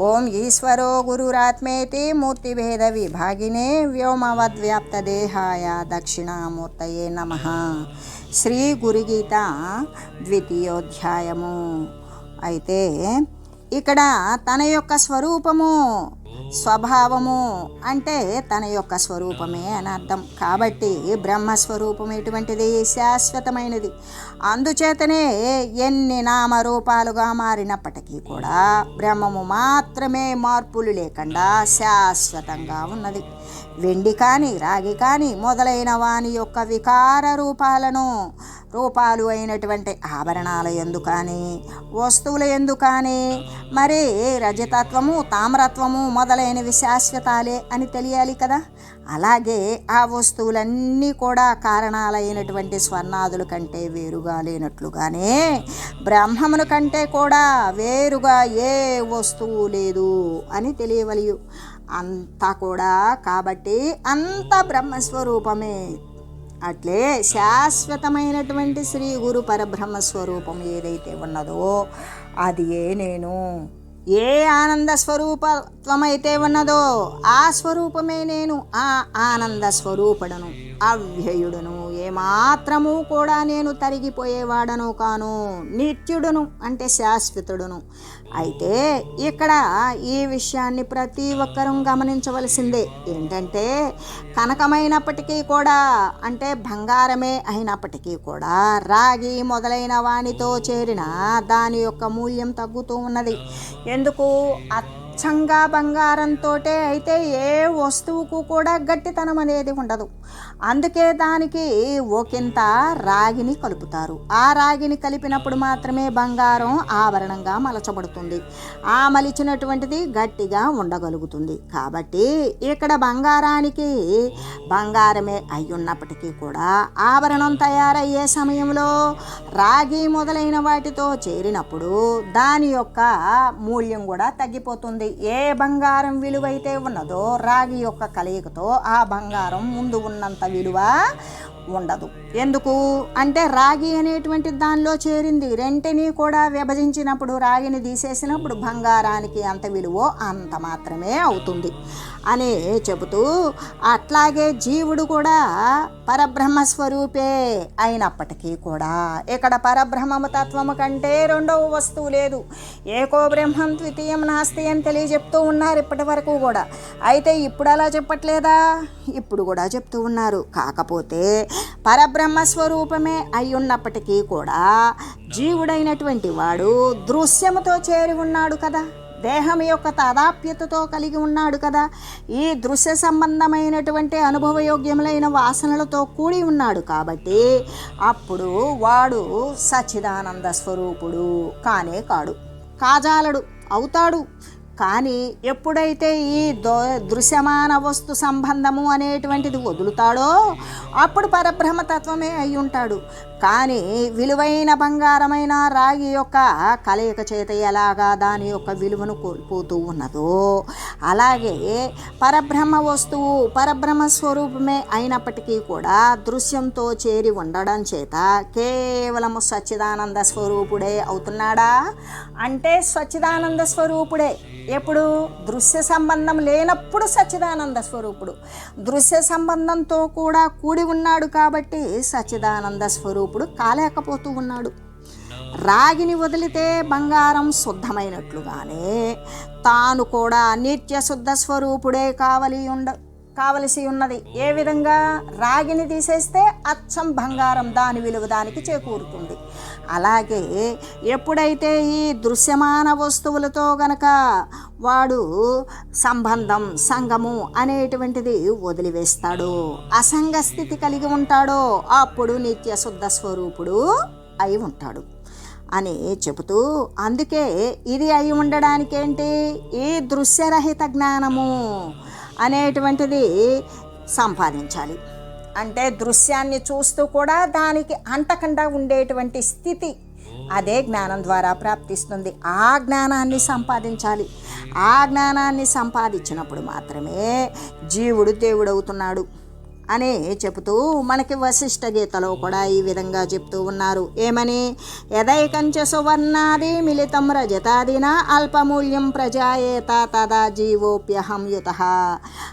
ఓం ఈశ్వరో గురురాత్మేతి మూర్తిభేద విభాగినే వ్యోమవద్వ్యాప్తదేహాయ దక్షిణామూర్తయే నమ శ్రీ గురుగీత ద్వితీయోధ్యాయము అయితే ఇక్కడ తన యొక్క స్వరూపము స్వభావము అంటే తన యొక్క స్వరూపమే అని అర్థం. కాబట్టి బ్రహ్మస్వరూపం ఎటువంటిది? శాశ్వతమైనది. అందుచేతనే ఎన్ని నామరూపాలుగా మారినప్పటికీ కూడా బ్రహ్మము మాత్రమే మార్పులు లేకుండా శాశ్వతంగా ఉన్నది. వెండి కానీ రాగి కానీ మొదలైన వాని యొక్క వికార రూపాలను రూపాలు అయినటువంటి ఆభరణాల ఎందు కానీ వస్తువుల ఎందు కానీ మరి రజతత్వము తామ్రత్వము మొదలైనవి శాశ్వతాలే అని తెలియాలి కదా. అలాగే ఆ వస్తువులన్నీ కూడా కారణాలైనటువంటి స్వర్ణాదుల కంటే వేరుగా లేనట్లుగానే బ్రహ్మమును కంటే కూడా వేరుగా ఏ వస్తువు లేదు అని తెలియవలయు. అంతా కూడా కాబట్టి అంత బ్రహ్మస్వరూపమే. అట్లే శాశ్వతమైనటువంటి శ్రీ గురు పరబ్రహ్మ స్వరూపం ఏదైతే ఉన్నదో అది ఏ నేను. ఏ ఆనంద స్వరూపత్వమైతే ఉన్నదో ఆ స్వరూపమే నేను. ఆ ఆనంద స్వరూపుడను అవ్యయుడును. ఏమాత్రము కూడా నేను తరిగిపోయేవాడను కాను నిత్యుడును అంటే శాశ్వతుడును. అయితే ఇక్కడ ఈ విషయాన్ని ప్రతి ఒక్కరూ గమనించవలసిందే. ఏంటంటే కనకమైనప్పటికీ కూడా అంటే బంగారమే అయినప్పటికీ కూడా రాగి మొదలైన వానితో చేరిన దాని యొక్క మూల్యం తగ్గుతూ ఉన్నది. ఎందుకు? అచ్చంగా బంగారంతో అయితే ఏ వస్తువుకు కూడా గట్టితనం అనేది ఉండదు. అందుకే దానికి ఒకంత రాగిని కలుపుతారు. ఆ రాగిని కలిపినప్పుడు మాత్రమే బంగారం ఆభరణంగా మలచబడుతుంది. ఆ మలిచినటువంటిది గట్టిగా ఉండగలుగుతుంది. కాబట్టి ఇక్కడ బంగారానికి బంగారమే అయి ఉన్నప్పటికీ కూడా ఆభరణం తయారయ్యే సమయంలో రాగి మొదలైన వాటితో చేరినప్పుడు దాని యొక్క మూల్యం కూడా తగ్గిపోతుంది. ఏ బంగారం విలువైతే ఉన్నదో రాగి యొక్క కలయికతో ఆ బంగారం ముందు ఉన్నంత విలువ ఉండదు. ఎందుకు? అంటే రాగి అనేటువంటి దానిలో చేరింది. రెంటిని కూడా విభజించినప్పుడు రాగిని తీసేసినప్పుడు బంగారానికి ఎంత విలువో అంత మాత్రమే అవుతుంది. అని చెబుతూ అట్లాగే జీవుడు కూడా పరబ్రహ్మ స్వరూపే అయినప్పటికీ కూడా ఇక్కడ పరబ్రహ్మము తత్వము కంటే రెండవ వస్తువు లేదు. ఏకో బ్రహ్మం ద్వితీయం నాస్తి అని తెలియజెప్తూ ఉన్నారు ఇప్పటి వరకు కూడా. అయితే ఇప్పుడు అలా చెప్పట్లేదా? ఇప్పుడు కూడా చెప్తూ ఉన్నారు. కాకపోతే పరబ్రహ్మ స్వరూపమే అయి ఉన్నప్పటికీ కూడా జీవుడైనటువంటి వాడు దృశ్యముతో చేరి ఉన్నాడు కదా. దేహం యొక్క తాదాప్యతతో కలిగి ఉన్నాడు కదా. ఈ దృశ్య సంబంధమైనటువంటి అనుభవయోగ్యములైన వాసనలతో కూడి ఉన్నాడు కాబట్టి అప్పుడు వాడు సచ్చిదానంద స్వరూపుడు కానే కాడు. కాజాలడు అవుతాడు. కానీ ఎప్పుడైతే ఈ దో దృశ్యమాన వస్తు సంబంధము అనేటువంటిది వదులుతాడో అప్పుడు పరబ్రహ్మతత్వమే అయి ఉంటాడు. కానీ విలువైన బంగారమైన రాగి యొక్క కలయిక చేత ఎలాగా దాని యొక్క విలువను కోల్పోతూ ఉన్నదో అలాగే పరబ్రహ్మ వస్తువు పరబ్రహ్మ స్వరూపమే అయినప్పటికీ కూడా దృశ్యంతో చేరి ఉండడం చేత కేవలము సచ్చిదానంద స్వరూపుడే అవుతున్నాడా? అంటే సచ్చిదానంద స్వరూపుడే. ఎప్పుడు దృశ్య సంబంధం లేనప్పుడు సచ్చిదానంద స్వరూపుడు. దృశ్య సంబంధంతో కూడా కూడి ఉన్నాడు కాబట్టి సచ్చిదానంద స్వరూపుడు కాలేకపోతూ ఉన్నాడు. రాగిని వదిలితే బంగారం శుద్ధమైనట్లుగానే తాను కూడా నిత్య శుద్ధ స్వరూపుడే కావలి ఉండ కావలసి ఉన్నది. ఏ విధంగా? రాగిని తీసేస్తే అచ్చం బంగారం దాని విలువ దానికి చేకూరుతుంది. అలాగే ఎప్పుడైతే ఈ దృశ్యమాన వస్తువులతో గనక వాడు సంబంధం సంగము అనేటువంటిది వదిలివేస్తాడో అసంగ స్థితి కలిగి ఉంటాడో అప్పుడు నిత్యశుద్ధ స్వరూపుడు అయి ఉంటాడు అని చెబుతూ అందుకే ఇది అయి ఉండడానికేంటి? ఈ దృశ్యరహిత జ్ఞానము అనేటువంటిది సంపాదించాలి. అంటే దృశ్యాన్ని చూస్తూ కూడా దానికి అంతకుండా ఉండేటువంటి స్థితి అదే జ్ఞానం ద్వారా ప్రాప్తిస్తుంది. ఆ జ్ఞానాన్ని సంపాదించాలి. ఆ జ్ఞానాన్ని సంపాదించినప్పుడు మాత్రమే జీవుడు దేవుడవుతున్నాడు. అని చెబుతూ మనకి వశిష్ఠ గీతలో కూడా ఈ విధంగా చెప్తూ ఉన్నారు. ఏమని? యదైకంచ సువర్ణాది మిళితం రజతాదిన అల్పమూల్యం ప్రజాయేత తదా జీవోప్యహం యుత.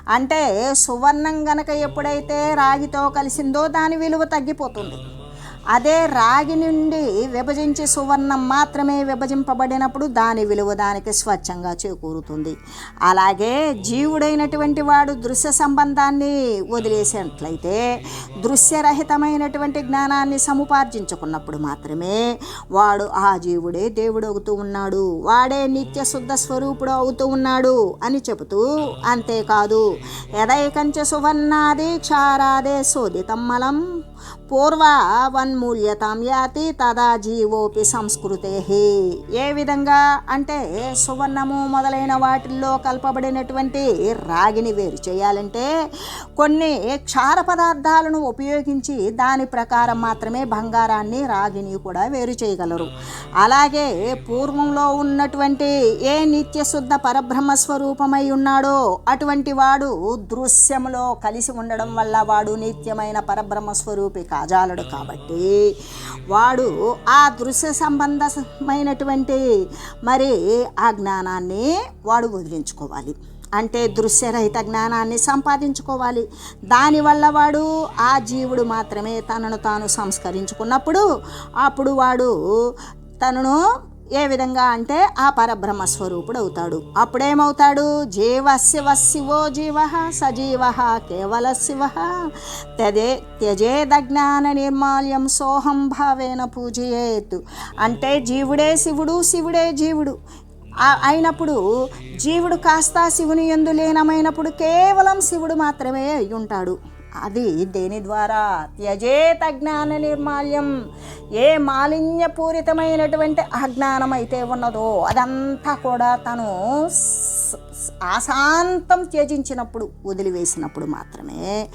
అంటే సువర్ణం గనక ఎప్పుడైతే రాగితో కలిసిందో దాని విలువ తగ్గిపోతుంది. అదే రాగి నుండి విభజించి సువర్ణం మాత్రమే విభజింపబడినప్పుడు దాని విలువ దానికి స్వచ్ఛంగా చేకూరుతుంది. అలాగే జీవుడైనటువంటి వాడు దృశ్య సంబంధాన్ని వదిలేసినట్లయితే దృశ్యరహితమైనటువంటి జ్ఞానాన్ని సముపార్జించుకున్నప్పుడు మాత్రమే వాడు ఆ జీవుడే దేవుడు అవుతూ ఉన్నాడు. వాడే నిత్య శుద్ధ స్వరూపుడు అవుతూ ఉన్నాడు అని చెబుతూ అంతేకాదు. యదైకంచ సువర్ణాది క్షారాదే శోధితమ్మలం పూర్వ వన్మూల్యతాం యాతి తదా జీవోపి సంస్కృతే ఏ విధంగా? అంటే సువర్ణము మొదలైన వాటిల్లో కలపబడినటువంటి రాగిని వేరు చేయాలంటే కొన్ని క్షార పదార్థాలను ఉపయోగించి దాని ప్రకారం మాత్రమే బంగారాన్ని రాగిని కూడా వేరు చేయగలరు. అలాగే పూర్వంలో ఉన్నటువంటి ఏ నిత్యశుద్ధ పరబ్రహ్మ స్వరూపమై ఉన్నాడో అటువంటి వాడు దృశ్యములో కలిసి ఉండడం వల్ల వాడు నిత్యమైన పరబ్రహ్మ స్వరూపిక. కాజాలడు కాబట్టి వాడు ఆ దృశ్య సంబంధమైనటువంటి మరి ఆ జ్ఞానాన్ని వాడు వదిలించుకోవాలి. అంటే దృశ్యరహిత జ్ఞానాన్ని సంపాదించుకోవాలి. దానివల్ల వాడు ఆ జీవుడు మాత్రమే తనను తాను సంస్కరించుకున్నప్పుడు అప్పుడు వాడు తనను ఏ విధంగా అంటే ఆ పరబ్రహ్మ స్వరూపుడు అవుతాడు అప్పుడేమవుతాడు? జీవ శివ శివో జీవ సజీవ కేవల శివ త్యజే త్యజేదజ్ఞాన నిర్మాల్యం సోహం భావేన పూజయేత్. అంటే జీవుడే శివుడు శివుడే జీవుడు. అయినప్పుడు జీవుడు కాస్త శివుని ఎందు లీనమైనప్పుడు కేవలం శివుడు మాత్రమే అయి ఉంటాడు అది దేని ద్వారా? త్యజేత జ్ఞాన నిర్మాల్యం. ఏ మాలిన్యపూరితమైనటువంటి అజ్ఞానం అయితే ఉన్నదో అదంతా కూడా తను అశాంతం ఆశాంతం త్యజించినప్పుడు వదిలివేసినప్పుడు మాత్రమే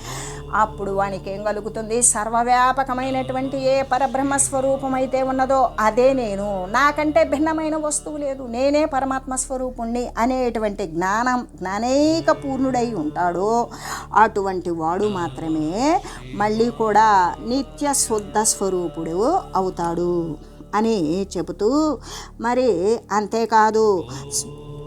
అప్పుడు వానికి ఏం కలుగుతుంది? సర్వవ్యాపకమైనటువంటి ఏ పరబ్రహ్మ స్వరూపం అయితే ఉన్నదో అదే నేను. నాకంటే భిన్నమైన వస్తువు లేదు. నేనే పరమాత్మ స్వరూపుణ్ణి అనేటువంటి జ్ఞానం జ్ఞానేక పూర్ణుడై ఉంటాడో అటువంటి వాడు మాత్రమే మళ్ళీ కూడా నిత్య శుద్ధ స్వరూపుడు అవుతాడు. అని చెబుతూ మరి అంతేకాదు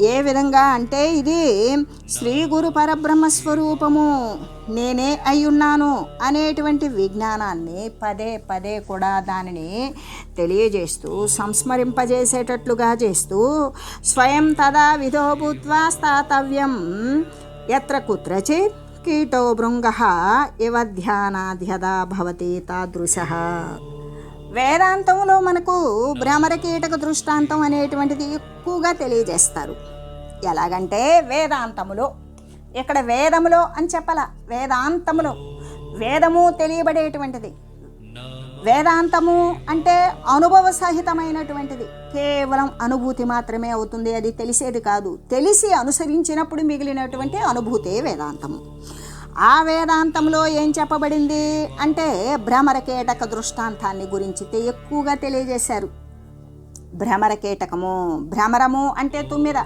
ఏ విధంగా అంటే ఇది శ్రీ గురు పరబ్రహ్మ స్వరూపము నేనే అయ్యున్నాను అనేటువంటి విజ్ఞానాన్ని పదే పదే కూడా దానిని తెలియజేస్తూ సంస్మరింపజేసేటట్లుగా చేస్తూ స్వయం తదా విధో భూత్వా స్థాతవ్యం. ఎత్ర కుత్రచిత్ కీటో భృంగ ఇవ ధ్యానాధ్యదా భవతి తాదృశ. వేదాంతంలో మనకు భ్రమర కీటక దృష్టాంతం అనేటువంటిది ఎక్కువగా తెలియజేస్తారు. ఎలాగంటే వేదాంతములో ఇక్కడ వేదములో అని చెప్పాల వేదాంతములో వేదము తెలియబడేటువంటిది. వేదాంతము అంటే అనుభవ సహితమైనటువంటిది కేవలం అనుభూతి మాత్రమే అవుతుంది అది తెలిసేది కాదు. తెలిసి అనుసరించినప్పుడు మిగిలినటువంటి అనుభూతే వేదాంతము. ఆ వేదాంతంలో ఏం చెప్పబడింది? అంటే భ్రమర కీటక దృష్టాంతాన్ని గురించి ఎక్కువగా తెలియజేశారు. భ్రమర కీటకము భ్రమరము అంటే తుమ్మిద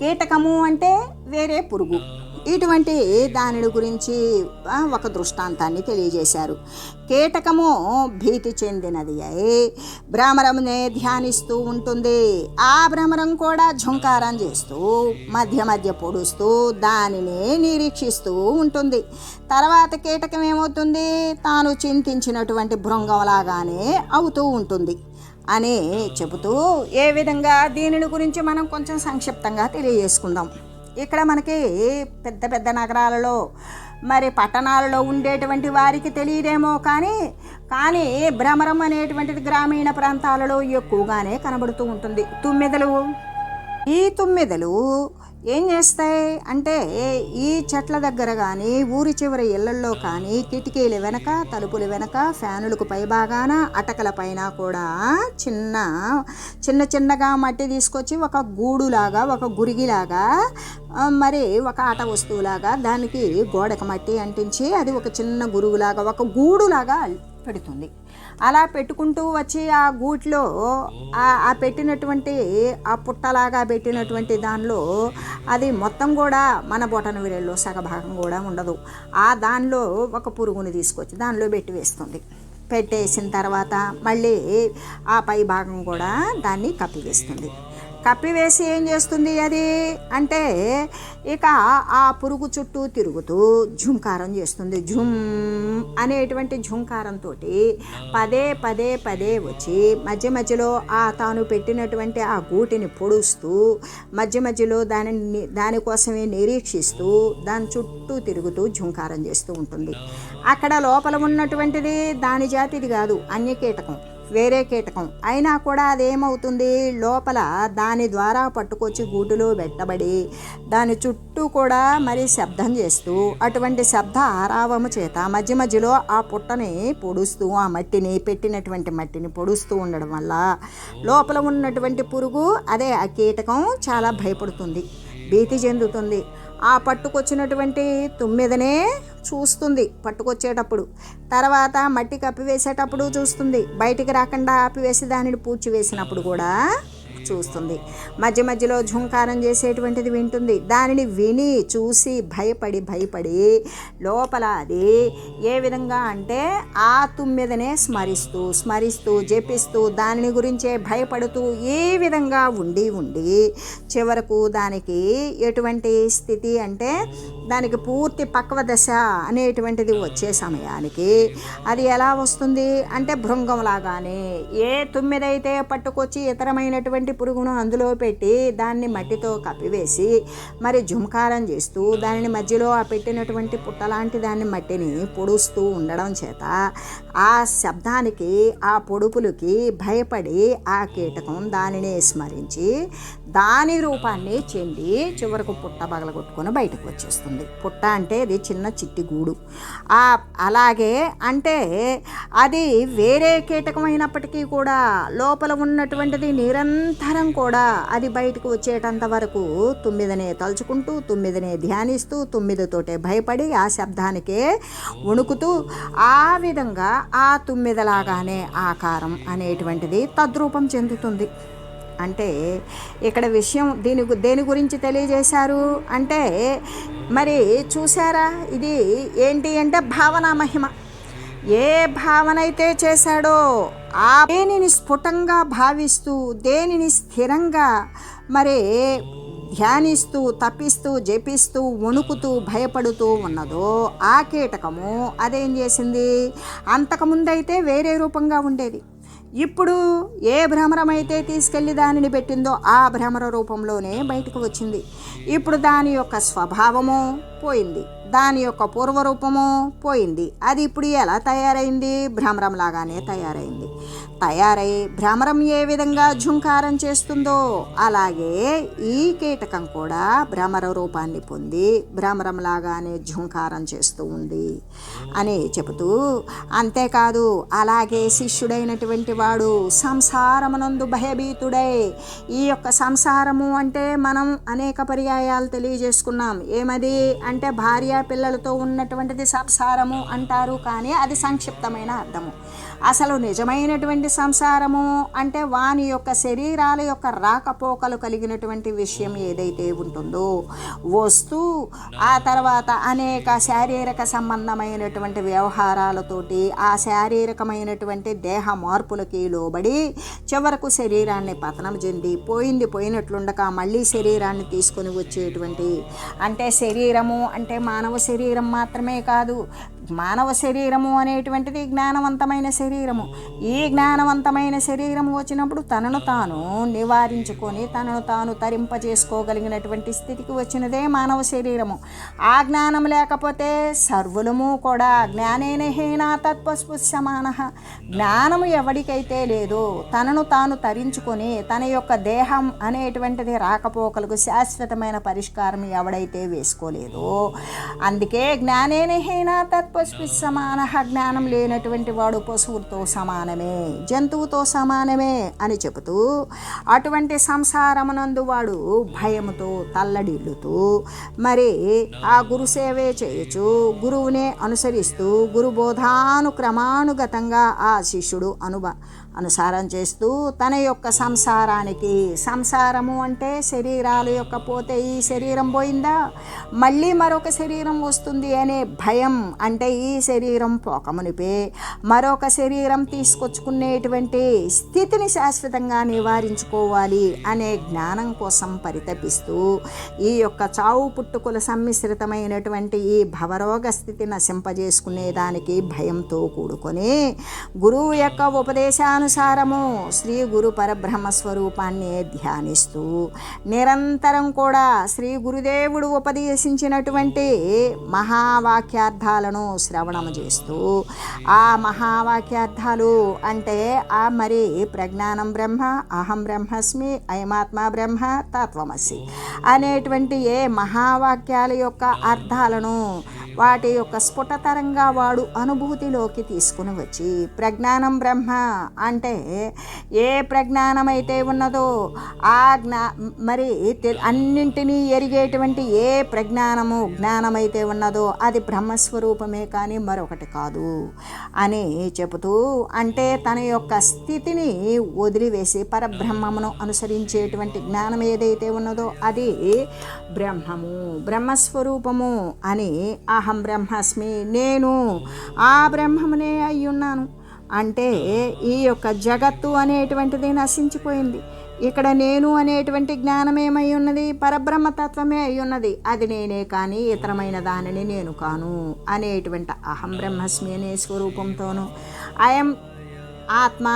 కీటకము అంటే వేరే పురుగు. ఇటువంటి దానిని గురించి ఒక దృష్టాంతాన్ని తెలియజేశారు. కీటకము భీతి చెందినది. అయి భ్రమరమునే ధ్యానిస్తూ ఉంటుంది. ఆ భ్రమరం కూడా ఝుంకారం చేస్తూ మధ్య మధ్య పొడుస్తూ దానిని నిరీక్షిస్తూ ఉంటుంది. తర్వాత కీటకం ఏమవుతుంది? తాను చింతించినటువంటి భృంగంలాగానే అవుతూ ఉంటుంది. అని చెబుతూ ఏ విధంగా దీనిని గురించి మనం కొంచెం సంక్షిప్తంగా తెలియజేసుకుందాం. ఇక్కడ మనకి పెద్ద పెద్ద నగరాలలో మరి పట్టణాలలో ఉండేటువంటి వారికి తెలియదేమో కానీ కానీ భ్రమరం అనేటువంటిది గ్రామీణ ప్రాంతాలలో ఎక్కువగానే కనబడుతూ ఉంటుంది. తుమ్మెదలు? ఈ తుమ్మెదలు ఏం చేస్తాయి? అంటే ఈ చెట్ల దగ్గర కానీ ఊరి చివరి ఇళ్ళల్లో కానీ కిటికీల వెనక తలుపుల వెనక ఫ్యానులకు పైభాగాన అటకల పైన కూడా చిన్న చిన్న చిన్నగా మట్టి తీసుకొచ్చి ఒక గూడులాగా ఒక గురిగిలాగా మరి ఒక ఆట వస్తువులాగా దానికి గోడకు మట్టి అంటించి అది ఒక చిన్న గురువులాగా ఒక గూడులాగా పెడుతుంది. అలా పెట్టుకుంటూ వచ్చి ఆ గూట్లో ఆ- ఆ పెట్టినటువంటి ఆ పుట్టలాగా పెట్టినటువంటి దానిలో అది మొత్తం కూడా మన బొటన విరల్లో సగభాగం కూడా ఉండదు. ఆ దానిలో ఒక పురుగుని తీసుకొచ్చి దానిలో పెట్టి వేస్తుంది. పెట్టేసిన తర్వాత మళ్ళీ ఆ పై భాగం కూడా దాన్ని కప్పివేస్తుంది కప్పివేసి ఏం చేస్తుంది అది? అంటే ఇక ఆ పురుగు చుట్టూ తిరుగుతూ ఝుంకారం చేస్తుంది. ఝుమ్ అనేటువంటి ఝుంకారంతో పదే పదే పదే వచ్చి మధ్య మధ్యలో ఆ తాను పెట్టినటువంటి ఆ గూటిని పొడుస్తూ మధ్య మధ్యలో దానిని దానికోసమే నిరీక్షిస్తూ దాని చుట్టూ తిరుగుతూ ఝుంకారం చేస్తూ ఉంటుంది. అక్కడ లోపల ఉన్నటువంటిది దాని జాతిది కాదు అన్యకీటకం. వేరే కీటకం. అయినా కూడా అదేమవుతుంది? లోపల దాని ద్వారా పట్టుకొచ్చి గూటిలో పెట్టబడి దాని చుట్టూ కూడా మరి శబ్దం చేస్తూ అటువంటి శబ్ద ఆరావము చేత మధ్య మధ్యలో ఆ పుట్టని పొడుస్తూ ఆ మట్టిని పెట్టినటువంటి మట్టిని పొడుస్తూ ఉండడం వల్ల లోపల ఉన్నటువంటి పురుగు అదే ఆ కీటకం చాలా భయపడుతుంది భీతి చెందుతుంది. ఆ పట్టుకొచ్చినటువంటి తుమ్మెదనే చూస్తుంది పట్టుకొచ్చేటప్పుడు. తర్వాత మట్టి కప్పివేసేటప్పుడు చూస్తుంది. బయటికి రాకుండా ఆపివేసి దానిని పూడ్చి వేసినప్పుడు కూడా చూస్తుంది. మధ్య మధ్యలో ఝుంకారం చేసేటువంటిది వింటుంది. దానిని విని చూసి భయపడి భయపడి లోపల అది ఏ విధంగా అంటే ఆ తుమ్మెదనే స్మరిస్తూ స్మరిస్తూ జపిస్తూ దానిని గురించే భయపడుతూ ఏ విధంగా ఉండి ఉండి చివరకు దానికి ఎటువంటి స్థితి అంటే దానికి పూర్తి పక్వ దశ అనేటువంటిది వచ్చే సమయానికి అది ఎలా వస్తుంది అంటే భృంగంలాగానే ఏ తుమ్మిదైతే పట్టుకొచ్చి ఇతరమైనటువంటి పురుగును అందులో పెట్టి దాన్ని మట్టితో కప్పివేసి మరి జుంకారం చేస్తూ దానిని మధ్యలో ఆ పెట్టినటువంటి పుట్టలాంటి దాన్ని మట్టిని పొడుస్తూ ఉండడం చేత ఆ శబ్దానికి ఆ పొడుపులకి భయపడి ఆ కీటకం దానిని స్మరించి దాని రూపాన్ని చెంది చివరకు పుట్ట పగలగొట్టుకొని బయటకు వచ్చేస్తుంది. పుట్ట అంటే అది చిన్న చిట్టి గూడు. అలాగే అంటే అది వేరే కీటకం అయినప్పటికీ కూడా లోపల ఉన్నటువంటిది నిరంతరం కూడా అది బయటకు వచ్చేటంత వరకు తొమ్మిదనే తలుచుకుంటూ తొమ్మిదనే ధ్యానిస్తూ తొమ్మిదితోటే భయపడి ఆ శబ్దానికే వణుకుతూ ఆ విధంగా ఆ తొమ్మిదిలాగానే ఆకారం అనేటువంటిది తద్రూపం చెందుతుంది. అంటే ఇక్కడ విషయం దీని గు- దేని గురించి తెలియజేశారు? అంటే మరి చూసారా ఇది ఏంటి అంటే భావన మహిమ. ఏ భావన అయితే చేశాడో ఆ దేనిని స్ఫుటంగా భావిస్తూ దేనిని స్థిరంగా మరి ధ్యానిస్తూ తప్పిస్తూ జపిస్తూ వణుకుతూ భయపడుతూ ఉన్నదో ఆ కీటకము అదేం చేసింది? అంతకుముందైతే వేరే రూపంగా ఉండేది. ఇప్పుడు ఏ భ్రమరమైతే తీసుకెళ్ళి దానిని పెట్టిందో ఆ భ్రమర రూపంలోనే బయటకు వచ్చింది. ఇప్పుడు దాని యొక్క స్వభావము పోయింది. దాని యొక్క పూర్వరూపము పోయింది. అది ఇప్పుడు ఎలా తయారైంది? భ్రమరం లాగానే తయారైంది. తయారై భ్రమరం ఏ విధంగా ఝుంకారం చేస్తుందో అలాగే ఈ కీటకం కూడా భ్రమర రూపాన్ని పొంది భ్రమరం లాగానే ఝుంకారం చేస్తూ ఉంది అని చెబుతూ అంతేకాదు అలాగే శిష్యుడైనటువంటి వాడు సంసారమునందు భయభీతుడై ఈ యొక్క సంసారము అంటే మనం అనేక పర్యాయాలు తెలియజేసుకున్నాం. ఏమది? అంటే భార్య పిల్లలతో ఉన్నటువంటిది సంసారము అంటారు కానీ అది సంక్షిప్తమైన అర్థము. అసలు నిజమైనటువంటి సంసారము అంటే వాని యొక్క శరీరాల యొక్క రాకపోకలు కలిగినటువంటి విషయం ఏదైతే ఉంటుందో వస్తూ ఆ తర్వాత అనేక శారీరక సంబంధమైనటువంటి వ్యవహారాలతోటి ఆ శారీరకమైనటువంటి దేహ మార్పులకి లోబడి చివరకు శరీరాన్ని పతనం చెంది పోయింది పోయినట్లుండక మళ్ళీ శరీరాన్ని తీసుకొని వచ్చేటువంటి అంటే శరీరము అంటే మానవ శరీరం మాత్రమే కాదు మానవ శరీరము అనేటువంటిది జ్ఞానవంతమైన శరీరము. ఈ జ్ఞానవంతమైన శరీరము వచ్చినప్పుడు తనను తాను నివారించుకొని తనను తాను తరింపజేసుకోగలిగినటువంటి స్థితికి వచ్చినదే మానవ శరీరము. ఆ జ్ఞానం లేకపోతే సర్వులము కూడా జ్ఞానేన హీనా తత్వస్పు సమాన. జ్ఞానము ఎవడికైతే లేదు తనను తాను తరించుకొని తన యొక్క దేహం అనేటువంటిది రాకపోకలకు శాశ్వతమైన పరిష్కారం ఎవడైతే వేసుకోలేదో అందుకే జ్ఞానేన హీనా తత్వస్మి సమాన. జ్ఞానం లేనటువంటి వాడు పశువుతో సమానమే జంతువుతో సమానమే అని చెబుతూ అటువంటి సంసారమునందు వాడు భయముతో తల్లడిల్లుతూ మరి ఆ గురు సేవే చేయొచ్చు గురువునే అనుసరిస్తూ గురు బోధానుక్రమానుగతంగా ఆ శిష్యుడు అనుభ అనుసారం చేస్తూ తన యొక్క సంసారానికి సంసారము అంటే శరీరాలు యొక్క పోతే ఈ శరీరం పోయిందా? మళ్ళీ మరొక శరీరం వస్తుంది అనే భయం అంటే ఈ శరీరం పోకమునిపే. మరొక శరీరం తీసుకొచ్చుకునేటువంటి స్థితిని శాశ్వతంగా నివారించుకోవాలి అనే జ్ఞానం కోసం పరితపిస్తూ ఈ యొక్క చావు పుట్టుకుల సమ్మిశ్రితమైనటువంటి ఈ భవరోగ స్థితి నశింపజేసుకునే దానికి భయంతో కూడుకొని గురువు యొక్క ఉపదేశానుసారము శ్రీ గురు పరబ్రహ్మ స్వరూపాన్ని ధ్యానిస్తూ నిరంతరం కూడా శ్రీ గురుదేవుడు ఉపదేశించినటువంటి మహావాక్యార్థాలను శ్రవణము చేస్తూ ఆ మహావాక్యార్థాలు అంటే ఆ మరి ప్రజ్ఞానం బ్రహ్మ అహం బ్రహ్మస్మి అయమాత్మ బ్రహ్మ తత్వమసి అనేటువంటి ఏ మహావాక్యాల యొక్క అర్థాలను వాటి యొక్క స్ఫుటతరంగా వాడు అనుభూతిలోకి తీసుకుని వచ్చి ప్రజ్ఞానం బ్రహ్మ అంటే ఏ ప్రజ్ఞానం అయితే ఉన్నదో ఆ జ్ఞా మరి తె- అన్నింటినీ ఎరిగేటువంటి ఏ ప్రజ్ఞానము జ్ఞానమైతే ఉన్నదో అది బ్రహ్మస్వరూపమే కానీ మరొకటి కాదు అని చెబుతూ అంటే తన యొక్క స్థితిని వదిలివేసి పరబ్రహ్మమును అనుసరించేటువంటి జ్ఞానం ఏదైతే ఉన్నదో అది బ్రహ్మము బ్రహ్మస్వరూపము అని అహం బ్రహ్మస్మి నేను ఆ బ్రహ్మమునే అయ్యున్నాను. అంటే ఈ యొక్క జగత్తు అనేటువంటిది నశించిపోయింది. ఇక్కడ నేను అనేటువంటి జ్ఞానం ఏమై ఉన్నది పరబ్రహ్మతత్వమే అయి ఉన్నది అది నేనే కానీ ఇతరమైన దానిని నేను కాను అనేటువంటి అహం బ్రహ్మస్మి అనే స్వరూపంతోనూ. అయం ఆత్మ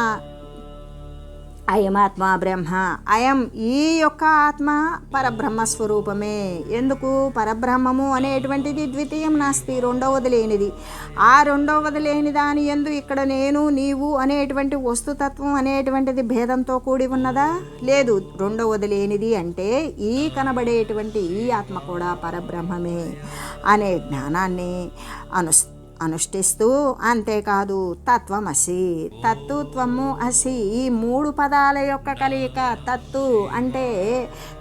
అయమాత్మ బ్రహ్మ. అయం ఈ యొక్క ఆత్మ పరబ్రహ్మ స్వరూపమే. ఎందుకు? పరబ్రహ్మము అనేటువంటిది ద్వితీయం నాస్తి రెండవది లేనిది. ఆ రెండవది లేని దాని ఎందు ఇక్కడ నేను నీవు అనేటువంటి వస్తుతత్వం అనేటువంటిది భేదంతో కూడి ఉన్నదా? లేదు. రెండవది లేనిది అంటే ఈ కనబడేటువంటి ఈ ఆత్మ కూడా పరబ్రహ్మమే అనే జ్ఞానాన్ని అనుస్ అనుష్ఠిస్తూ అంతేకాదు తత్వమసి. తత్తుత్వము అసి ఈ మూడు పదాల యొక్క కలయిక తత్తు అంటే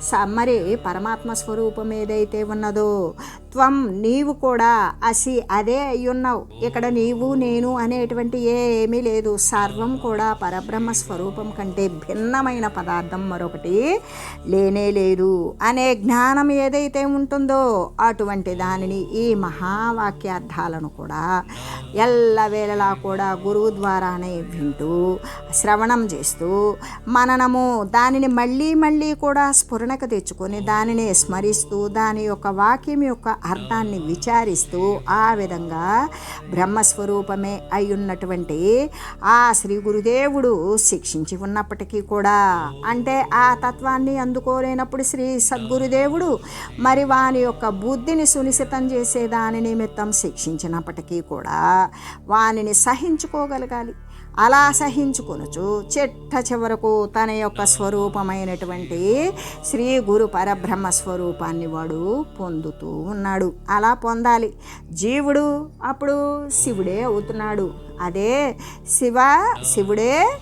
స- మరి పరమాత్మ స్వరూపం ఏదైతే ఉన్నదో త్వం నీవు కూడా అసి అదే అయ్యున్నావు. ఇక్కడ నీవు నేను అనేటువంటి ఏమీ లేదు. సర్వం కూడా పరబ్రహ్మ స్వరూపం కంటే భిన్నమైన పదార్థం మరొకటి లేనే లేదు. అనే జ్ఞానం ఏదైతే ఉంటుందో అటువంటి దానిని ఈ మహావాక్యార్థాలను కూడా ఎల్లవేళలా కూడా గురువు ద్వారానే వింటూ శ్రవణం చేస్తూ మననము దానిని మళ్ళీ మళ్ళీ కూడా స్ఫురణకు తెచ్చుకొని దానిని స్మరిస్తూ దాని యొక్క వాక్యం యొక్క అర్థాన్ని విచారిస్తూ ఆ విధంగా బ్రహ్మస్వరూపమే అయి ఉన్నటువంటి ఆ శ్రీ గురుదేవుడు శిక్షించి ఉన్నప్పటికీ కూడా అంటే ఆ తత్వాన్ని అందుకోలేనప్పుడు శ్రీ సద్గురుదేవుడు మరి వాని యొక్క బుద్ధిని సునిశ్చితం చేసే దాని నిమిత్తం శిక్షించినప్పటికీ కూడా వానిని సహించుకోగలగాలి. అలా సహించుకొనుచు చిట్ట చివరకు తన యొక్క స్వరూపమైనటువంటి శ్రీ గురు పరబ్రహ్మ స్వరూపాన్ని వాడు పొందుతూ ఉన్నాడు. అలా పొందాలి. జీవుడు అప్పుడు శివుడే అవుతున్నాడు. అదే శివ శివుడే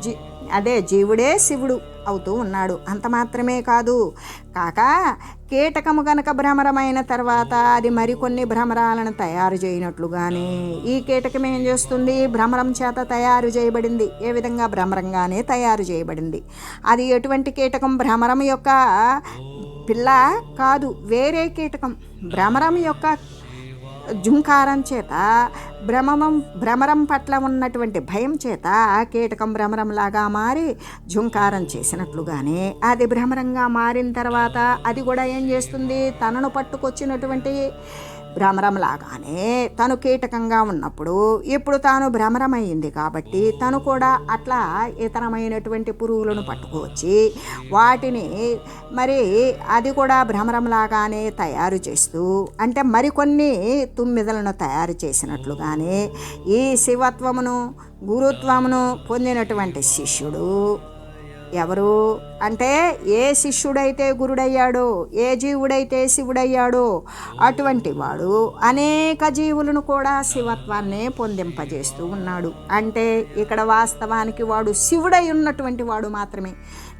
జీ అదే జీవుడే శివుడు అవుతూ ఉన్నాడు. అంత మాత్రమే కాదు. కాక కీటకము గనక భ్రమరమైన తర్వాత అది మరికొన్ని భ్రమరాలను తయారు చేయనట్లుగానే ఈ కీటకం ఏం చేస్తుంది? భ్రమరం చేత తయారు చేయబడింది. ఏ విధంగా? భ్రమరంగానే తయారు చేయబడింది. అది ఎటువంటి కీటకం? భ్రమరం యొక్క పిల్ల కాదు వేరే కీటకం. భ్రమరం యొక్క జుంకారం చేత భ్రమమం భ్రమరం పట్ల ఉన్నటువంటి భయం చేత కీటకం భ్రమరంలాగా మారి ఝుంకారం చేసినట్లుగానే అది భ్రమరంగా మారిన తర్వాత అది కూడా ఏం చేస్తుంది? తనను పట్టుకొచ్చినటువంటి భ్రమరంలాగానే తను కీటకంగా ఉన్నప్పుడు ఇప్పుడు తాను భ్రమరమైంది కాబట్టి తను కూడా అట్లా ఇతరమైనటువంటి పురుగులను పట్టుకొచ్చి వాటిని మరి అది కూడా భ్రమరంలాగానే తయారు చేస్తూ అంటే మరికొన్ని తుమ్మిదలను తయారు చేసినట్లుగానే ఈ శివత్వమును గురుత్వమును పొందినటువంటి శిష్యుడు ఎవరు? అంటే ఏ శిష్యుడైతే గురుడయ్యాడో ఏ జీవుడైతే శివుడయ్యాడో అటువంటి వాడు అనేక జీవులను కూడా శివత్వాన్నే పొందింపజేస్తూ ఉన్నాడు. అంటే ఇక్కడ వాస్తవానికి వాడు శివుడై ఉన్నటువంటి వాడు మాత్రమే.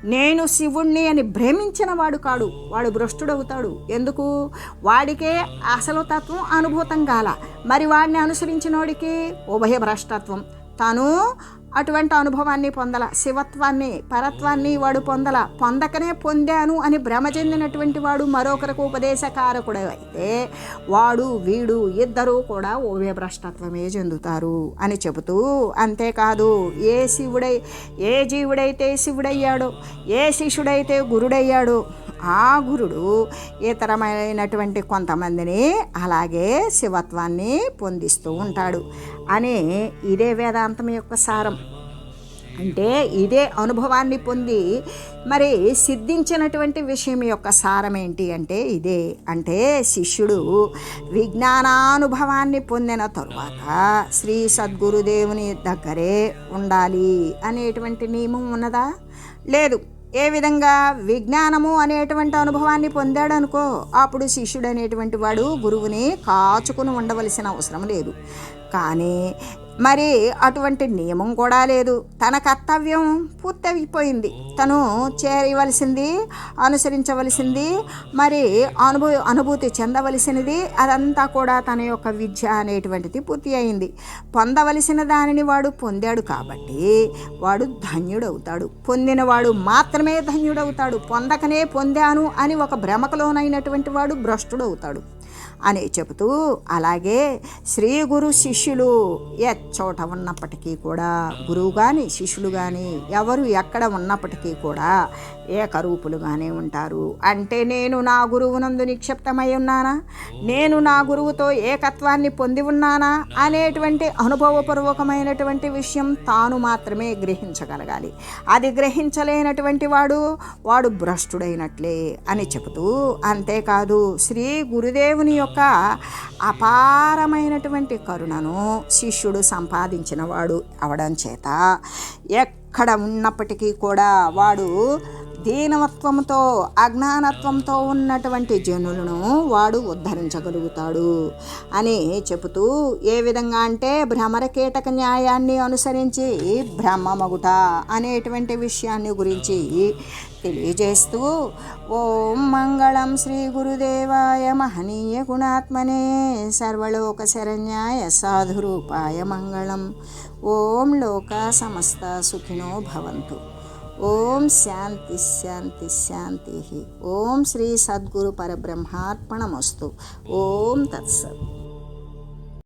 నేను శివుణ్ణి అని భ్రమించిన వాడు కాడు. వాడు భ్రష్టుడవుతాడు. ఎందుకు? వాడికే అసలు తత్వం అనుభూతం కాల మరి వాడిని అనుసరించిన వాడికి ఉభయ భ్రష్టత్వం తను అటువంటి అనుభవాన్ని పొందల. శివత్వాన్ని పరత్వాన్ని వాడు పొందల. పొందకనే పొందాను అని భ్రమ చెందినటువంటి వాడు మరొకరికి ఉపదేశకారకుడు అయితే వాడు వీడు ఇద్దరూ కూడా ఓవే భ్రష్టత్వమే చెందుతారు అని చెబుతూ అంతేకాదు ఏ శివుడై ఏ జీవుడైతే శివుడయ్యాడో ఏ శిష్యుడైతే గురుడయ్యాడో ఆ గురుడు ఇతరమైనటువంటి కొంతమందిని అలాగే శివత్వాన్ని పొందిస్తూ ఉంటాడు. అని ఇదే వేదాంతం యొక్క సారం. అంటే ఇదే అనుభవాన్ని పొంది మరి సిద్ధించినటువంటి విషయం యొక్క సారం ఏంటి అంటే ఇదే. అంటే శిష్యుడు విజ్ఞానానుభవాన్ని పొందిన తరువాత శ్రీ సద్గురుదేవుని దగ్గరే ఉండాలి అనేటువంటి నియమం ఉన్నదా? లేదు. ఏ విధంగా విజ్ఞానము అనేటువంటి అనుభవాన్ని పొందాడనుకో అప్పుడు శిష్యుడు అనేటువంటి వాడు గురువుని కాచుకుని ఉండవలసిన అవసరం లేదు. కానీ మరి అటువంటి నియమం కూడా లేదు. తన కర్తవ్యం పూర్తయిపోయింది. తను చేయవలసింది అనుసరించవలసింది మరి అనుభూ అనుభూతి చెందవలసినది అదంతా కూడా తన యొక్క విద్య అనేటువంటిది పూర్తి అయింది పొందవలసిన దానిని వాడు పొందాడు కాబట్టి వాడు ధన్యుడవుతాడు. పొందినవాడు మాత్రమే ధన్యుడవుతాడు. పొందకనే పొందాను అని ఒక భ్రమకలోనైనటువంటి వాడు భ్రష్టుడవుతాడు. అని చెబుతూ అలాగే శ్రీ గురు శిష్యులు చోట ఉన్నప్పటికీ కూడా గురువు కానీ శిష్యులు కానీ ఎవరు ఎక్కడ ఉన్నప్పటికీ కూడా ఏకరూపులుగానే ఉంటారు. అంటే నేను నా గురువునందు నిక్షిప్తమై ఉన్నానా? నేను నా గురువుతో ఏకత్వాన్ని పొంది ఉన్నానా? అనేటువంటి అనుభవపూర్వకమైనటువంటి విషయం తాను మాత్రమే గ్రహించగలగాలి. అది గ్రహించలేనటువంటి వాడు వాడు భ్రష్టుడైనట్లే అని చెబుతూ అంతేకాదు శ్రీ గురుదేవుని యొక్క అపారమైనటువంటి కరుణను శిష్యుడు సంపాదించినవాడు అవడం చేత ఎక్కడ ఉన్నప్పటికీ కూడా వాడు దీనవత్వంతో అజ్ఞానత్వంతో ఉన్నటువంటి జనులను వాడు ఉద్ధరించగలుగుతాడు అని చెబుతూ ఏ విధంగా అంటే భ్రమరకీటక న్యాయాన్ని అనుసరించి బ్రహ్మమగుట అనేటువంటి విషయాన్ని గురించి తెలియజేస్తూ ఓం మంగళం శ్రీ గురుదేవాయ మహనీయ గుణాత్మనే సర్వలోక శరణ్యాయ సాధురూపాయ మంగళం. ఓం లోక సమస్త సుఖినో భవంతు. ఓం శాంతి శాంతి శాంతి. ఓం శ్రీ సద్గురు పరబ్రహ్మార్పణమస్తు. ఓం తత్సత్.